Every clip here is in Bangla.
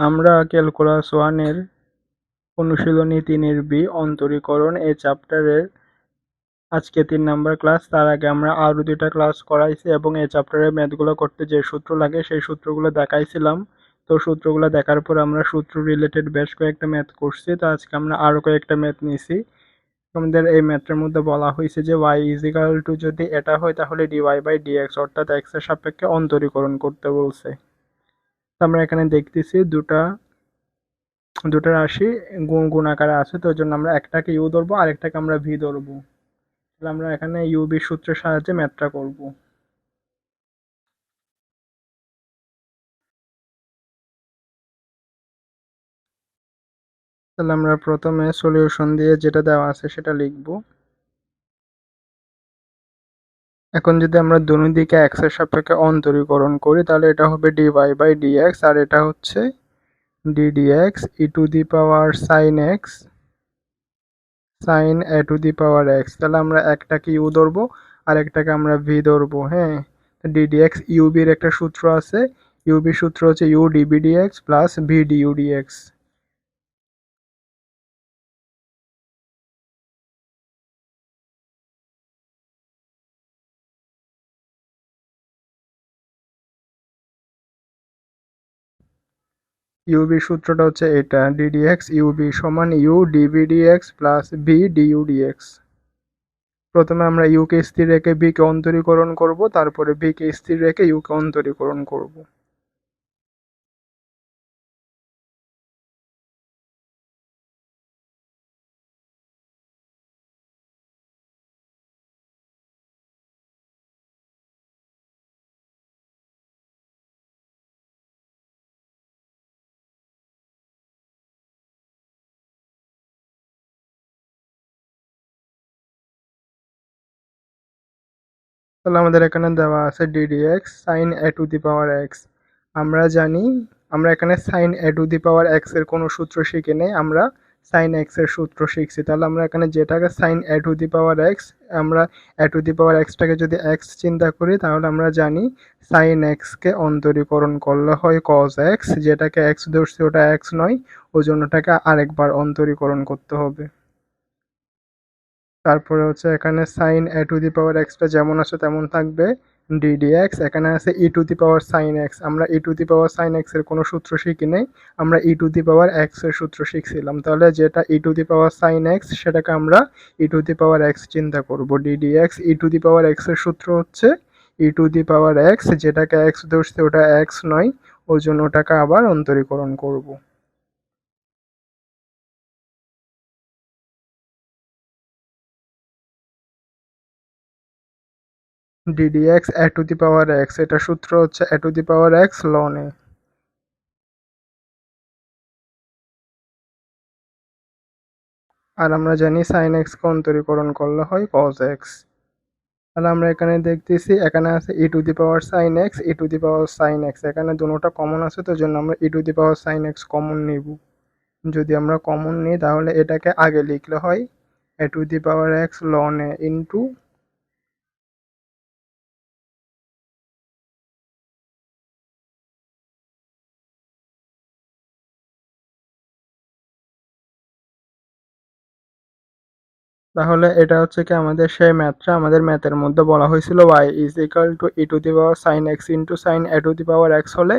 আমরা ক্যালকুলাস ওয়ানের অনুশীলনী তিনের বি, অন্তরীকরণ এই চ্যাপ্টারের আজকে তিন নাম্বার ক্লাস। তার আগে আমরা আরও দুইটা ক্লাস করাইছি এবং এই চ্যাপ্টারের ম্যাথগুলো করতে যে সূত্র লাগে সেই সূত্রগুলো দেখাইছিলাম। তো সূত্রগুলো দেখার পর আমরা সূত্র রিলেটেড বেশ কয়েকটা ম্যাথ করছি। তো আজকে আমরা আরও কয়েকটা ম্যাথ নিছি। আমাদের এই ম্যাথের মধ্যে বলা হয়েছে যে ওয়াই ইজিক্যাল টু যদি এটা হয় তাহলে ডিওয়াই বাই ডিএক্স অর্থাৎ এক্সের সাপেক্ষে অন্তরীকরণ করতে বলছে। আমরা এখানে দেখতেছি দুটা, দুটো রাশি গুণ, গুণাকারে আছে, তো জন্য আমরা একটাকে ইউ ধরবো, আরেকটাকে আমরা ভি ধরবো। তাহলে আমরা এখানে ইউ বি সূত্রের সাহায্যে ম্যাথটা করব। তাহলে আমরা প্রথমে সলিউশন দিয়ে যেটা দেওয়া আছে সেটা লিখব। এখন যদি আমরা দুনো দিকে এক্সের সাপেক্ষে অন্তরীকরণ করি, তাহলে এটা হবে ডিওয়াই বাই ডিএক্স আর এটা হচ্ছে D DX E to the power sine X sine A to the power X তাহলে আমরা একটাকে ইউ ধরবো, আর একটাকে আমরা ভি ধরবো হ্যাঁ? ডিডিএক্স ইউবির একটা সূত্র আছে ইউবি সূত্র হচ্ছে U DVDX plus V DUDX UV সূত্রটা হচ্ছে এটা ডিডিএক্স ইউবি সমান U DVDX plus V DUDX প্রথমে আমরা ইউকে স্থির রেখে বিকে অন্তরীকরণ করব, তারপরে বিকে স্থির রেখে ইউকে অন্তরীকরণ করব। তাহলে আমাদের এখানে দেওয়া আছে DD X sine A to the power X আমরা জানি, আমরা এখানে সাইন এ টু দি পাওয়ার এক্সের কোনো সূত্র শিখে নেই, আমরা সাইন এক্সের সূত্র শিখছি। তাহলে আমরা এখানে যেটাকে sine A to the power X আমরা এ টু দি পাওয়ার এক্সটাকে যদি এক্স চিন্তা করি, তাহলে আমরা জানি সাইন এক্সকে অন্তরীকরণ করলে হয় কজ এক্স যেটাকে এক্স ধরছি ওটা এক্স নয় ওই জন্য ওটাকে আরেকবার অন্তরীকরণ করতে হবে। তারপরে হচ্ছে এখানে sine a to the power extra যেমন আছে তেমন থাকবে ডিডিএক্স এখানে আছে e to the power sine x আমরা e to the power sign এক্সের কোনো সূত্র শিখি নেই, আমরা ই টু দি পাওয়ার এক্সের সূত্র শিখছিলাম। তাহলে যেটা e to the power sine x সেটাকে আমরা e to the power x চিন্তা করব। ডিডিএক্স ই টু দি পাওয়ার এক্সের সূত্র হচ্ছে e to the power x যেটাকে এক্স ধরছে ওটা এক্স নয়, ওই জন্য ওটাকে আবার অন্তরীকরণ করব। D d x a to the power x এটা সূত্র হচ্ছে a to the power x ln a আর আমরা জানি সাইন এক্সকে অন্তরীকরণ করলে হয় কজ এক্স তাহলে আমরা এখানে দেখতেছি, এখানে আছে e to the power sine x e to the power sine x এখানে দুটোটা কমন আছে তো জন্য আমরা e to the power sine x common নিব। যদি আমরা কমন নিই, তাহলে এটাকে আগে লিখলে হয় a to the power x ln a into তাহলে এটা হচ্ছে কি আমাদের সেই ম্যাথটা, আমাদের ম্যাথের মধ্যে বলা হয়েছিল y is equal to e to the power sine x into sine a to the power x হলে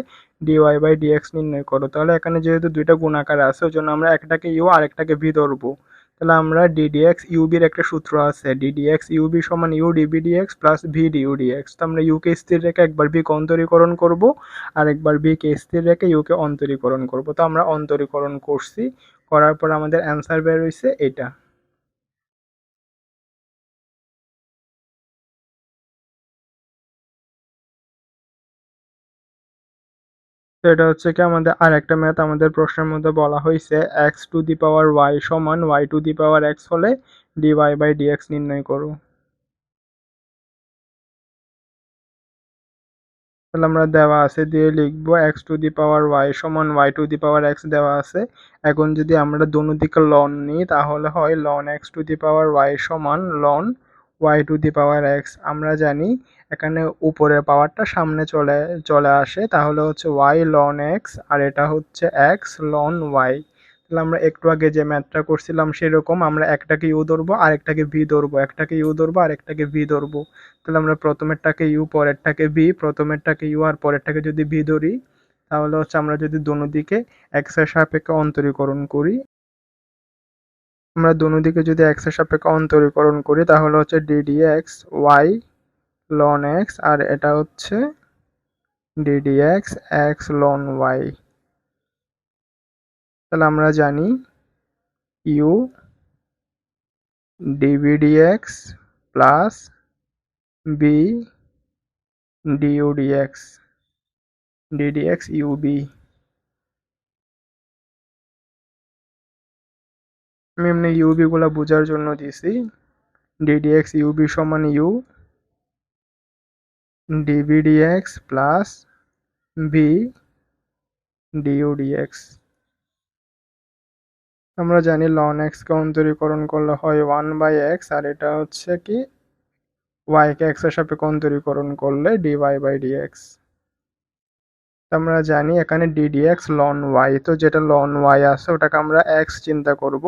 ডিওয়াই বাই ডিএক্স নির্ণয় করো। তাহলে এখানে যেহেতু দুইটা গুণাকার আছে, ওই জন্য আমরা একটাকে ইউ আরেকটাকে ভি ধরবো। তাহলে আমরা ডিডিএক্স ইউবির একটা সূত্র আছে ডিডিএক্স ইউবি সমান u dv dx plus v du dx তো আমরা ইউকে স্থির রেখে একবার ভি কে অন্তরীকরণ করব, আর একবার ভি কে স্থির রেখে ইউকে অন্তরীকরণ করব। তো আমরা অন্তরীকরণ করছি, করার পর আমাদের অ্যান্সার বের হয়েছে এটা। এটা হচ্ছে কি আমাদের আর একটা ম্যাথ, আমাদের প্রশ্নের মধ্যে বলা হয়েছে x to the power y সমান y to the power x হলে ডি ওয়াই বাই ডিএক্স নির্ণয় করো। তাহলে আমরা দেওয়া আছে দিয়ে লিখব x to the power y সমান y to the power x দেওয়া আছে। এখন যদি আমরা দোনো দিকে লন নিই, তাহলে হয় ln x to the power y সমান ln y to the power x আমরা জানি এখানে উপরের পাওয়ারটা সামনে চলে চলে আসে, তাহলে হচ্ছে ওয়াই লন এক্স আর এটা হচ্ছে এক্স লন ওয়াই তাহলে আমরা একটু আগে যে ম্যাথটা করছিলাম সেরকম, আমরা একটাকে ইউ ধরবো, আরেকটাকে ভি ধরবো, একটাকে ইউ ধরবো, আরেকটাকে ভি ধরবো। তাহলে আমরা প্রথমেরটাকে ইউ পরেরটাকে ভি প্রথমেরটাকে ইউ আর পরেরটাকে যদি ভি ধরি, তাহলে হচ্ছে আমরা যদি দোনো দিকে এক্সের সাপেক্ষে অন্তরীকরণ করি আমরা দোনো দিকে যদি এক্সের সাপেক্ষে অন্তরীকরণ করি, তাহলে হচ্ছে d d x y ln x আর এটা হচ্ছে d d x x ln y তাহলে আমরা জানি u dv dx plus v du dx d dx uv আমি এমনি ইউবি গুলা বোঝার জন্য দিছি। ডিডিএক্স ইউবি সমান u dv dx plus v du dx আমরা জানি লন এক্সকে অন্তরীকরণ করলে হয় ওয়ান বাই এক্স আর এটা হচ্ছে কি ওয়াইকে এক্সের সাপেক্ষে অন্তরীকরণ করলে ডিওয়াই বাই ডিএক্স আমরা জানি এখানে ডিডিএক্স লন ওয়াই তো যেটা লন ওয়াই আছে ওটাকে আমরা এক্স চিন্তা করব।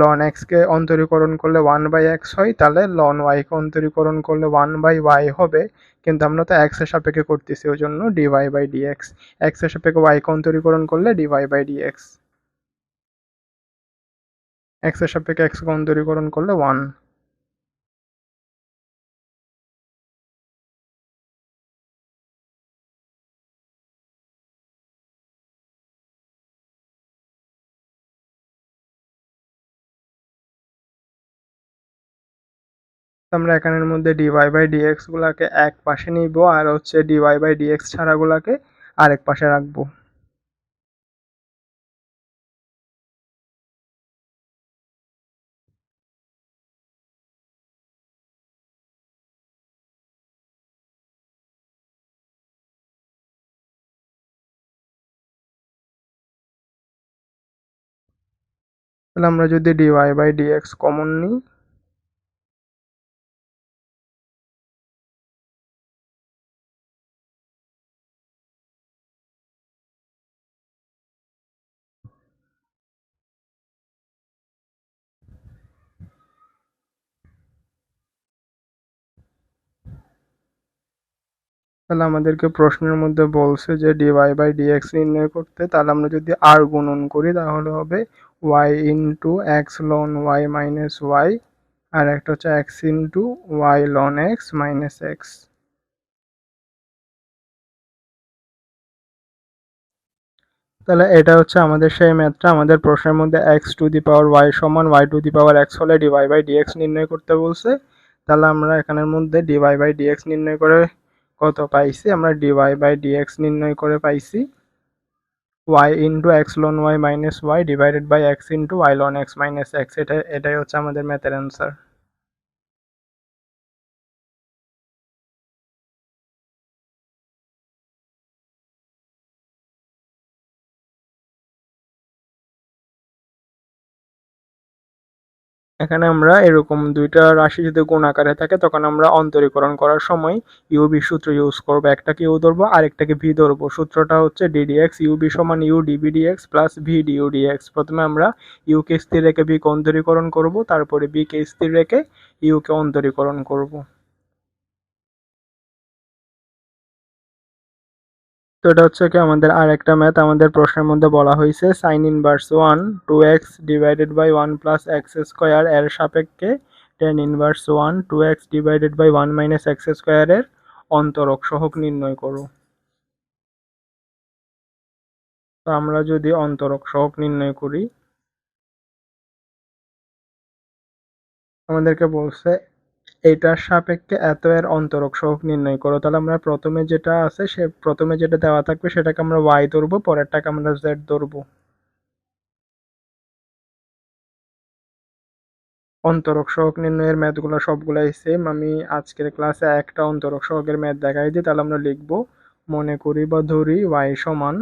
লন এক্সকে অন্তরীকরণ করলে ওয়ান বাই এক্স হয়, তাহলে লন ওয়াইকে অন্তরীকরণ করলে ওয়ান বাই ওয়াই হবে। কিন্তু আমরা তো এক্সের সাপেক্ষে করতেছি ওই জন্য ডিওয়াই বাই ডিএক্স এক্সের সাপেক্ষে ওয়াইকে অন্তরীকরণ করলে ডিওয়াই বাই ডিএক্স এক্সের সাপেক্ষে এক্সকে অন্তরীকরণ করলে ওয়ান আমরা এখানের মধ্যে ডিওয়াই বাই ডিএক্স গুলাকে এক পাশে নিব, আর হচ্ছে ডিওয়াই বাই ডিএক্স ছাড়াগুলাকে আরেক পাশে রাখব। তাহলে আমরা যদি ডিওয়াই বাই ডিএক্স কমন নিই তাহলে আমাদেরকে প্রশ্নের মধ্যে বলছে যে ডিওয়াই বাই ডিএক্স নির্ণয় করতে, তাহলে আমরা যদি আর গুণন করি তাহলে হবে y into x ln y minus y আর একটা হচ্ছে x into y ln x minus x তাহলে এটা হচ্ছে আমাদের সেই ম্যাথটা, আমাদের প্রশ্নের মধ্যে x to the power y সমান y to the power x হলে ডিওয়াই বাই ডিএক্স নির্ণয় করতে বলছে। তাহলে আমরা এখানের মধ্যে ডিওয়াই বাই ডিএক্স নির্ণয় করে কত পাইছি? আমরা ডিওয়াই বাই ডিএক্স নির্ণয় করে পাইছি। Y into x ln y minus y divided by x into y ln x minus x এটা, এটাই হচ্ছে আমাদের ম্যাথের অ্যান্সার এখানে আমরা এরকম দুইটা রাশি যদি গুণ আকারে থাকে, তখন আমরা অন্তরীকরণ করার সময় ইউবি সূত্র ইউজ করব। একটাকে ইউ ধরবো, আরেকটাকে ভি ধরবো। সূত্রটা হচ্ছে ডিডিএক্স ইউবি সমান u dv dx plus v du dx প্রথমে আমরা ইউকে স্থির রেখে বিকে অন্তরীকরণ করব, তারপরে বিকে স্থির রেখে ইউকে অন্তরীকরণ করব। তো এটা হচ্ছে কি আমাদের আর একটা ম্যাথ আমাদের প্রশ্নের মধ্যে বলা হয়েছে sine inverse one two x divided by one plus x square এর সাপেক্ষে tan inverse one two x divided by one minus x স্কোয়ারের অন্তরক সহক নির্ণয় করো। তো আমরা যদি অন্তরক সহক নির্ণয় করি, আমাদেরকে বলছে এটার সাপেক্ষে এত এর অন্তরক সহগ নির্ণয় করো। তাহলে আমরা প্রথমে যেটা আছে, সে প্রথমে যেটা দেওয়া থাকবে, সেটাকে আমরা ওয়াই ধরবো, পরেরটাকে আমরা জেড ধরবো। অন্তরক সহগ নির্ণয়ের ম্যাথগুলো সবগুলাই সেম আমি আজকের ক্লাসে একটা অন্তরক সহগের ম্যাথ দেখাই দিই, তাহলে আমরা লিখব, মনে করি বা ধরি ওয়াই সমান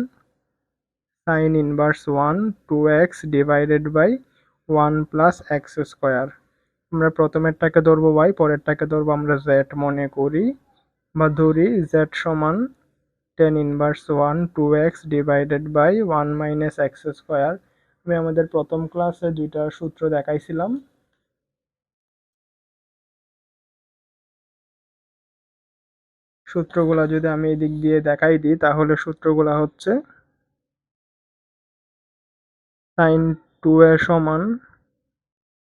sine inverse one two x divided by one plus x square আমরা প্রথমেরটাকে ধরবো ওয়াই পরেরটাকে ধরবো আমরা জেড মনে করি। বা ধরি জেড সমান tan inverse one two x divided by one minus x square আমি আমাদের প্রথম ক্লাসে দুইটা সূত্র দেখাইছিলাম। সূত্রগুলা যদি আমি এদিক দিয়ে দেখাই দিই, তাহলে সূত্রগুলা হচ্ছে সাইন টু এ সমান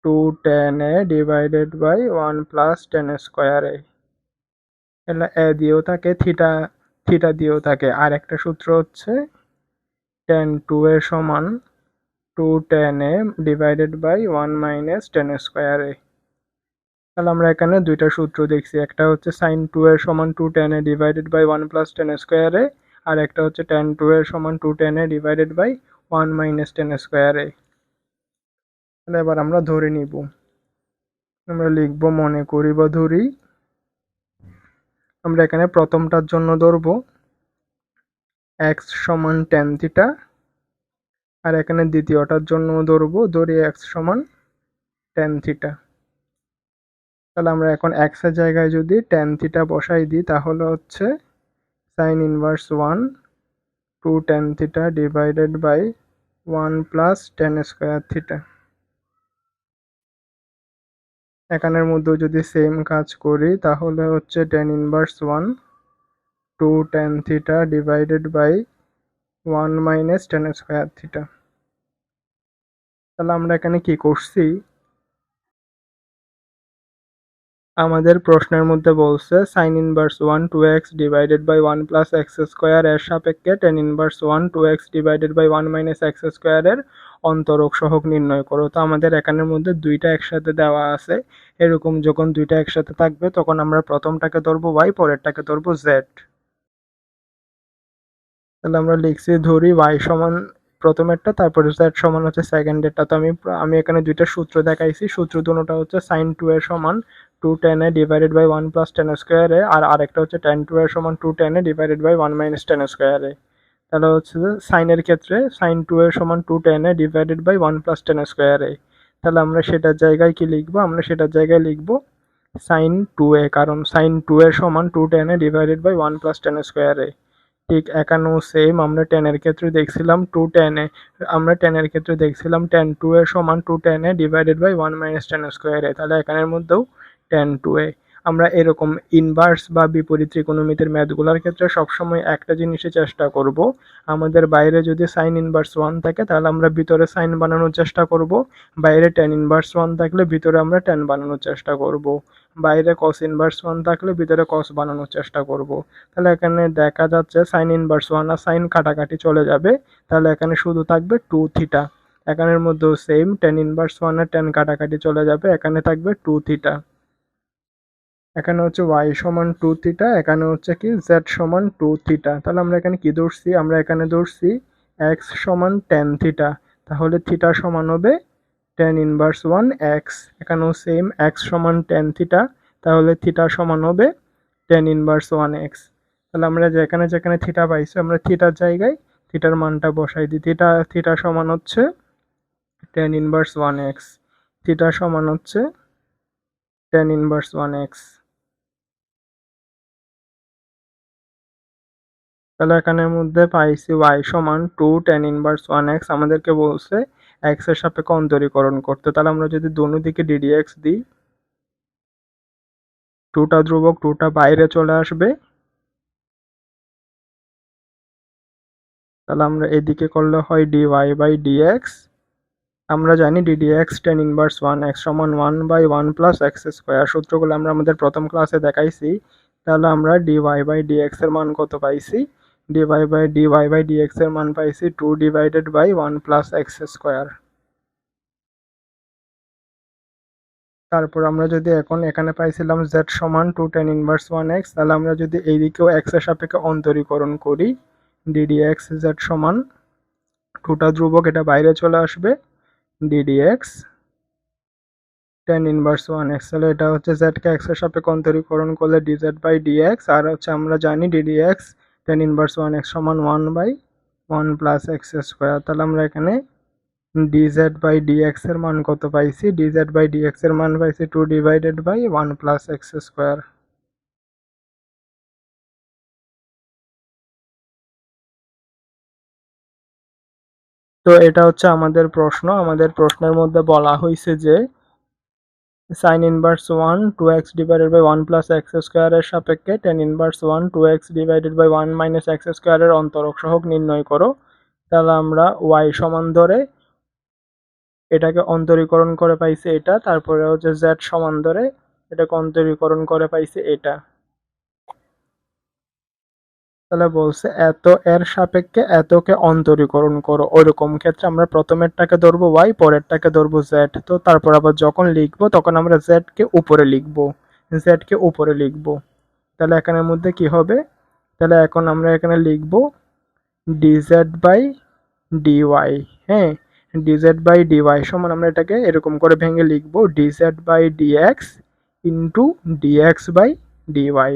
two tan A divided by one plus tan square A এলা এ দিয়েও থাকে থিটা থিটা দিয়েও থাকে। আর একটা সূত্র হচ্ছে টেন টু এ সমান two tan A divided by one minus tan square A তাহলে আমরা এখানে দুইটা সূত্র দেখছি। একটা হচ্ছে সাইন টু এর সমান two tan A divided by one plus tan square A আর একটা হচ্ছে টেন টু এর সমান two tan A divided by one minus tan square A তাহলে এবার আমরা ধরে নিব। আমরা লিখব, মনে করি বা ধরি। আমরা এখানে প্রথমটার জন্য ধরব। এক্স সমান টেন থিটা আর এখানে দ্বিতীয়টার জন্য ধরব। ধরি এক্স সমান টেন থিটা তাহলে আমরা এখন এক্সের জায়গায় যদি টেন থিটা বসাই দিই, তাহলে হচ্ছে sine inverse one two tan theta divided by one plus tan square theta এখানের মধ্যেও যদি সেম কাজ করি, তাহলে হচ্ছে tan inverse one two tan theta divided by one minus tan square theta তাহলে আমরা এখানে কি করছি? আমাদের প্রশ্নের মধ্যে বলছে sine inverse one two x divided by one plus x square এর সাপেক্ষে tan inverse one two x divided by one minus x স্কোয়ারের অন্তরক সহক নির্ণয় করো। তো আমাদের এখানের মধ্যে দুইটা একসাথে দেওয়া আছে। এরকম যখন দুইটা একসাথে থাকবে, তখন আমরা প্রথমটাকে ধরবো ওয়াই পরেরটাকে ধরবো জেড তাহলে আমরা লিখছি ধরি ওয়াই সমান প্রথমেরটা, তারপরে জেড সমান হচ্ছে সেকেন্ডেরটা তো আমি আমি এখানে দুইটা সূত্র দেখাইছি। সূত্র দুটোটা হচ্ছে সাইন টু এর সমান two tan A divided by one plus tan স্কোয়ারে আর আরেকটা হচ্ছে টেন টু এর সমান two tan A divided by one minus tan square তাহলে হচ্ছে যে সাইনের ক্ষেত্রে সাইন টু এর সমান two tan A divided by one plus tan square A তাহলে আমরা সেটার জায়গায় কি লিখব? আমরা সেটার জায়গায় লিখব সাইন টু এ কারণ সাইন টু এর সমান two tan A divided by one plus tan square A ঠিক একান্ন সেম আমরা টেনের ক্ষেত্রে দেখছিলাম টু টেনে আমরা টেনের ক্ষেত্রে দেখছিলাম টেন টু এর সমান two tan A divided by one minus tan স্কোয়ারে তাহলে এখানের মধ্যেও টেন টু এ আমরা এরকম ইনভার্স বা বিপরীত ত্রিকোণমিতির ম্যাথগুলোর ক্ষেত্রে সবসময় একটা জিনিসই চেষ্টা করব। আমাদের বাইরে যদি সাইন ইনভার্স ওয়ান থাকে, তাহলে আমরা ভিতরে সাইন বানানোর চেষ্টা করব। বাইরে টেন ইনভার্স ওয়ান থাকলে ভিতরে আমরা টেন বানানোর চেষ্টা করব। বাইরে কস ইনভার্স ওয়ান থাকলে ভিতরে কস বানানোর চেষ্টা করব। তাহলে এখানে দেখা যাচ্ছে সাইন ইনভার্স ওয়ান আর সাইন কাটাকাটি চলে যাবে। তাহলে এখানে শুধু থাকবে টু থিটা এখানের মধ্যেও সেম টেন ইনভার্স ওয়ান আর টেন কাটাকাটি চলে যাবে। এখানে থাকবে টু থিটা এখানে হচ্ছে ওয়াই সমান টু থিটা এখানে হচ্ছে কি জেড সমান টু থিটা তাহলে আমরা এখানে কি ধরছি? আমরা এখানে ধরছি এক্স সমান টেন থিটা তাহলে থিটা সমান হবে টেন ইনভার্স ওয়ান এক্স এখানেও সেম এক্স সমান টেন থিটা তাহলে থিটা সমান হবে টেন ইনভার্স ওয়ান এক্স তাহলে আমরা যেখানে যেখানে থিটা পাইছি, আমরা থিটার জায়গায় থিটার মানটা বসাই দিই। থিটা থিটা সমান হচ্ছে tan inverse one x theta সমান হচ্ছে টেন ইনভার্স ওয়ান এক্স তাহলে এখানের মধ্যে পাইছি ওয়াই সমান two tan inverse one x আমাদেরকে বলছে এক্সের সাপেক্ষে অন্তরীকরণ করতে। তাহলে আমরা যদি দোনো দিকে ডিডি এক্স দিই টুটা ধ্রুবক টুটা বাইরে চলে আসবে। তাহলে আমরা এদিকে করলে হয় ডি ওয়াই বাই ডিএক্স আমরা জানি d dx tan inverse one x সমান one by one plus x square সূত্রগুলো আমরা আমাদের প্রথম ক্লাসে দেখাইছি। তাহলে আমরা ডি ওয়াই বাই ডিএক্স এর মান কত পাইছি? D y by d y by dx এর মান পাইছি two divided by one plus x square তারপর আমরা যদি এখন এখানে পাইছিলাম জেড সমান two tan inverse one x তাহলে আমরা যদি এইদিকেও এক্সের সাপেক্ষে অন্তরীকরণ করি ডিডি এক্স জেড সমান টুটা ধ্রুবক এটা বাইরে চলে আসবে d d x tan inverse one x তাহলে এটা হচ্ছে জেডকে এক্সের সাপেক্ষে অন্তরীকরণ করলে ডিজেড বাই ডিএক্স আর হচ্ছে আমরা জানি d d x tan inverse one x সমান one by one plus x square তাহলে আমরা এখানে ডিজেড বাই ডিএক্স এর মান কত পাইছি? ডিজেড বাই ডিএক্স এর মান পাইছি two divided by one plus x square তো এটা হচ্ছে আমাদের প্রশ্ন। আমাদের প্রশ্নের মধ্যে বলা হয়েছে যে sine inverse one two x divided by one plus x স্কোয়ারের সাপেক্ষে tan inverse one two x divided by one minus x স্কোয়ারের অন্তরক সহগ নির্ণয় করো। তাহলে আমরা ওয়াই সমান ধরে এটাকে অন্তরীকরণ করে পাইছে এটা তারপরে হচ্ছে জেড সমান ধরে এটাকে অন্তরীকরণ করে পাইছে এটা। তাহলে বলছে, এত এর সাপেক্ষে এতকে অন্তরীকরণ করো। ওইরকম ক্ষেত্রে আমরা প্রথমেরটাকে ধরবো ওয়াই পরেরটাকে ধরবো জেড তো তারপর আবার যখন লিখব, তখন আমরা জেড কে উপরে লিখব। জেড কে উপরে লিখব। তাহলে এখানের মধ্যে কি হবে? তাহলে এখন আমরা এখানে লিখব d z by d y হ্যাঁ? D z by d y সমান আমরা এটাকে এরকম করে ভেঙে লিখব dz by dx into dx by dy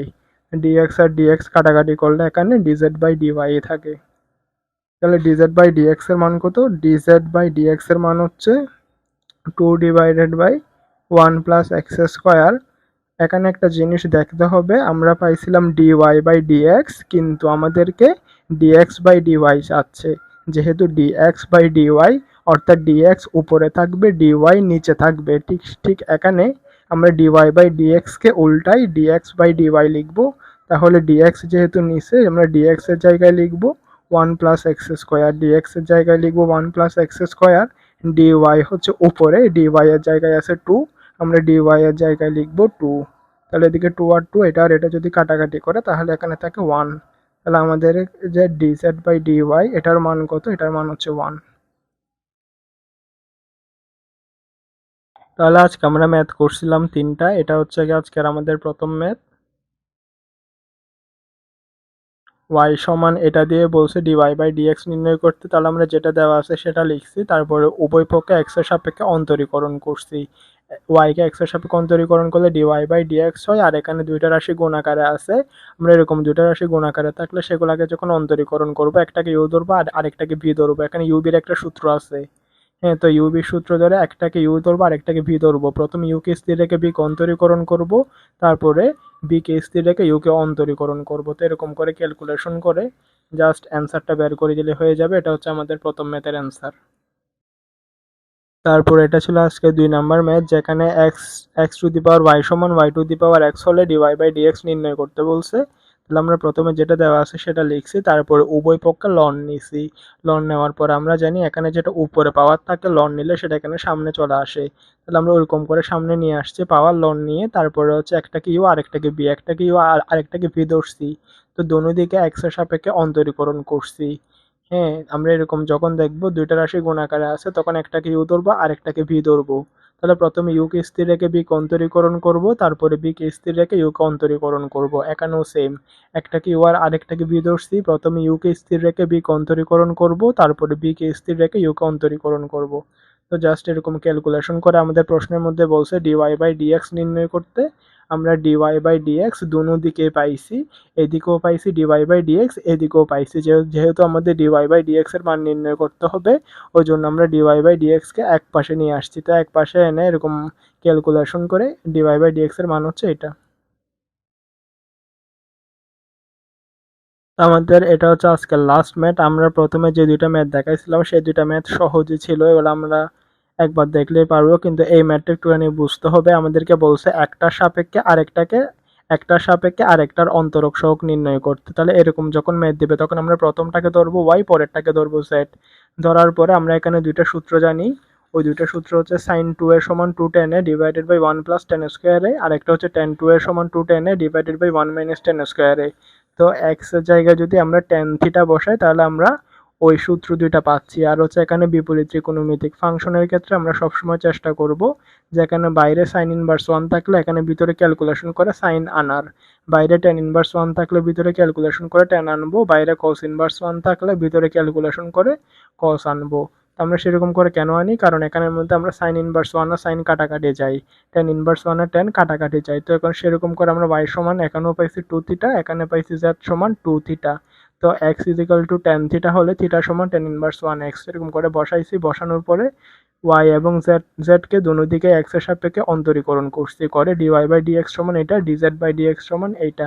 dx R dx কাটাকাটি করলে এখানে ডিজেড বাই ডিওয়াই থাকে। তাহলে ডিজেড বাই ডিএক্স এর মান কত? ডিজেড বাই ডিএক্স এর মান হচ্ছে two divided by one plus x square এখানে একটা জিনিস দেখতে হবে, আমরা পাইছিলাম ডিওয়াই বাই ডিএক্স কিন্তু আমাদেরকে ডিএক্স বাই ডিওয়াই চাচ্ছে যেহেতু d x by d y অর্থাৎ ডিএক্স উপরে থাকবে ডিওয়াই নিচে থাকবে। ঠিক ঠিক এখানে আমরা ডিওয়াই বাই ডিএক্সকে উল্টাই ডিএক্স বাই ডিওয়াই লিখব। তাহলে ডিএক্স যেহেতু নিচে, আমরা ডিএক্সের জায়গায় লিখব ওয়ান প্লাস এক্স স্কোয়ার ডিএক্সের জায়গায় লিখব one plus x square dy হচ্ছে উপরে ডিওয়াই এর জায়গায় আছে টু আমরা ডিওয়াই এর জায়গায় লিখব টু তাহলে এদিকে টু আর টু এটা আর এটা যদি কাটাকাটি করে, তাহলে এখানে থাকে ওয়ান তাহলে আমাদের যে ডিজেড বাই ডিওয়াই এটার মান কত? এটার মান হচ্ছে ওয়ান তাহলে আজকে আমরা ম্যাথ করছিলাম তিনটা। এটা হচ্ছে আজকের আমাদের প্রথম ম্যাথ ওয়াই সমান এটা দিয়ে বলছে ডিওয়াই বাই ডিএক্স নির্ণয় করতে। তাহলে আমরা যেটা দেওয়া আছে সেটা লিখছি। তারপরে উভয় পক্ষে এক্সের সাপেক্ষে অন্তরীকরণ করছি। ওয়াইকে এক্সের সাপেক্ষে অন্তরীকরণ করলে ডিওয়াই বাই ডিএক্স হয় আর এখানে দুইটা রাশি গুণাকারে আছে। আমরা এরকম দুইটা রাশি গুণাকারে থাকলে সেগুলোকে যখন অন্তরীকরণ করব, একটাকে ইউ ধরবো আর আরেকটাকে ভি ধরবো। এখানে ইউবির একটা সূত্র আছে। হ্যাঁ তো ইউবি সূত্র ধরে একটাকে ইউ ধরবো আর একটাকে ভি ধরবো। প্রথম ইউকে স্থির রেখে বিকে অন্তরীকরণ করব, তারপরে বিকে স্থির রেখে ইউকে অন্তরীকরণ করব। তো এরকম করে ক্যালকুলেশন করে জাস্ট অ্যান্সারটা বের করে দিলে হয়ে যাবে। এটা হচ্ছে আমাদের প্রথম ম্যাথের অ্যান্সার তারপর এটা ছিল আজকে দুই নাম্বার ম্যাথ যেখানে x x to the power y সমান y to the power x হলে ডিওয়াই বাই ডিএক্স নির্ণয় করতে বলছে। তাহলে আমরা প্রথমে যেটা দেওয়া আছে সেটা লিখছি, তারপরে উভয় পক্ষে লন নিছি। লন নেওয়ার পর আমরা জানি এখানে যেটা উপরে পাওয়ার থাকে লন নিলে সেটা এখানে সামনে চলে আসে। তাহলে আমরা ওরকম করে সামনে নিয়ে আসছি, পাওয়ার লন নিয়ে, তারপরে হচ্ছে একটাকে ইউ আরেকটাকে বি একটাকে ইউ, আর আরেকটাকে ভি ধরছি। তো দোনো দিকে সাপেক্ষে অন্তরীকরণ করছি। হ্যাঁ আমরা এরকম যখন দেখব দুইটা রাশি গুণাকারে আছে, তখন একটাকে ইউ ধরবো আরেকটাকে ভি ধরবো। তাহলে প্রথমে ইউকে স্থির রেখে বিক অন্তরীকরণ করব, তারপরে বিকে স্থির রেখে ইউকে অন্তরীকরণ করব। এখানেও সেম একটাকে ইউ আর আরেকটাকে বি ধরছি প্রথমে ইউকে স্থির রেখে বিক অন্তরীকরণ করব, তারপরে বিকে স্থির রেখে ইউকে অন্তরীকরণ করব। তো জাস্ট এরকম ক্যালকুলেশন করে আমাদের প্রশ্নের মধ্যে বলছে ডিওয়াই বাই ডিএক্স নির্ণয় করতে। আমরা ডিওয়াই বাই ডিএক্স দুনো দিকে পাইছি, এদিকেও পাইছি ডিওয়াই বাই ডিএক্স এদিকেও পাইছি। যেহেতু আমাদের ডিওয়াই বাই ডিএক্স এর মান নির্ণয় করতে হবে ওই জন্য আমরা ডিওয়াই বাই ডিএক্সকে এক পাশে নিয়ে আসছি। তো এক পাশে এনে এরকম ক্যালকুলেশন করে ডিওয়াই বাই ডিএক্স এর মান হচ্ছে এটা। আমাদের এটা হচ্ছে আজকের লাস্ট ম্যাথ আমরা প্রথমে যে দুইটা ম্যাথ দেখাইছিলাম, সেই দুইটা ম্যাথ সহজই ছিল। এবার আমরা একবার দেখলেই পারব, কিন্তু এই ম্যাথটা একটুখানি বুঝতে হবে। আমাদেরকে বলছে একটার সাপেক্ষে আরেকটাকে একটার সাপেক্ষে আরেকটার অন্তরক সহক নির্ণয় করতে। তাহলে এরকম যখন ম্যাথ দিবে, তখন আমরা প্রথমটাকে ধরবো ওয়াই পরেরটাকে ধরবো সেট ধরার পরে আমরা এখানে দুইটা সূত্র জানি। ওই দুইটা সূত্র হচ্ছে সাইন টু এর সমান two tan A divided by one plus tan স্কোয়ারে আর একটা হচ্ছে টেন টু এর সমান two tan A divided by one minus tan স্কোয়ারে তো এক্সের জায়গায় যদি আমরা টেন থিটা বসাই, তাহলে আমরা ওই সূত্র দুইটা পাচ্ছি। আর হচ্ছে এখানে বিপরীত ত্রিকোণমিতিক ফাংশনের ক্ষেত্রে আমরা সবসময় চেষ্টা করব যে এখানে বাইরে সাইন ইনভার্স ওয়ান থাকলে এখানে ভিতরে ক্যালকুলেশন করে সাইন আনার। বাইরে টেন ইনভার্স ওয়ান থাকলে ভিতরে ক্যালকুলেশন করে টেন আনব। বাইরে কস ইনভার্স ওয়ান থাকলে ভিতরে ক্যালকুলেশন করে কস আনব। আমরা সেরকম করে কেন আনি? কারণ এখানের মধ্যে আমরা সাইন ইনভার্স ওয়ান আর সাইন কাটাকাটি যাই টেন ইনভার্স ওয়ান আর টেন কাটাকাটি যাই তো এখন সেরকম করে আমরা ওয়াই সমান এখানেও পাইছি টু থিটা এখানে পাইছি জেড সমান টু থিটা তো x is equal to tan theta হলে থিটা সমান টেন ইনভার্স ওয়ান এক্স এরকম করে বসাইছি। বসানোর পরে ওয়াই এবং জেড জেডকে দুনো দিকে এক্সের সাপেক্ষে অন্তরীকরণ করছি, করে ডিওয়াই বাই ডিএক্স সমান এটা ডিজেড বাই ডিএক্স সমান এইটা।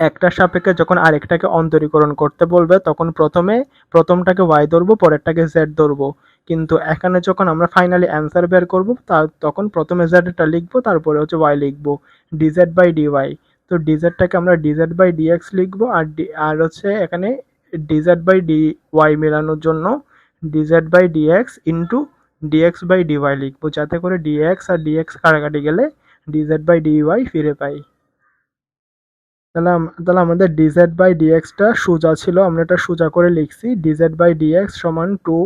একটার সাপেক্ষে যখন আরেকটাকে অন্তরীকরণ করতে বলবে, তখন প্রথমে প্রথমটাকে ওয়াই ধরবো, পরেরটাকে জেড ধরবো। কিন্তু এখানে যখন আমরা ফাইনালি অ্যান্সার বের করব তখন প্রথমে জেডটা লিখব, তারপরে হচ্ছে ওয়াই লিখব। ডিজেড বাই ডিওয়াই তো ডিজেডটাকে আমরা ডিজেড বাই ডিএক্স লিখব আর ডি আর হচ্ছে এখানে ডিজেড বাই ডি ওয়াই মেলানোর জন্য dz by dx into dx by dy লিখব। যাতে করে ডিএক্স আর ডিএক্স কাটাকাটি গেলে ডিজেড বাই ডিওয়াই ফিরে পাই। তাহলে তাহলে আমাদের ডিজেড বাই ডিএক্সটা সোজা ছিল, আমরা এটা সোজা করে লিখছি। ডিজেড বাই ডিএক্স সমান two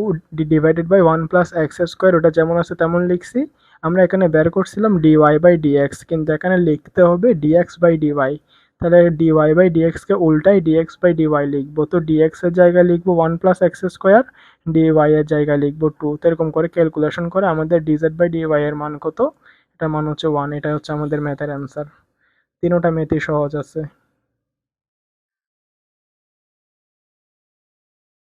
divided by one plus x square ওটা যেমন আছে তেমন লিখছি। আমরা এখানে বের করছিলাম ডিওয়াই বাই ডিএক্স কিন্তু এখানে লিখতে হবে ডিএক্স বাই ডিওয়াই তাহলে ডিওয়াই বাই ডিএক্সকে উল্টাই ডিএক্স বাই ডিওয়াই লিখব। তো ডিএক্স এর জায়গায় লিখব one plus x square dy এর জায়গায় লিখব টু তো এরকম করে ক্যালকুলেশন করে আমাদের ডিজেড বাই ডিওয়াই এর মান কত? এটা মান হচ্ছে ওয়ান এটা হচ্ছে আমাদের ম্যাথের অ্যান্সার তিনোটা ম্যাথই সহজ আছে।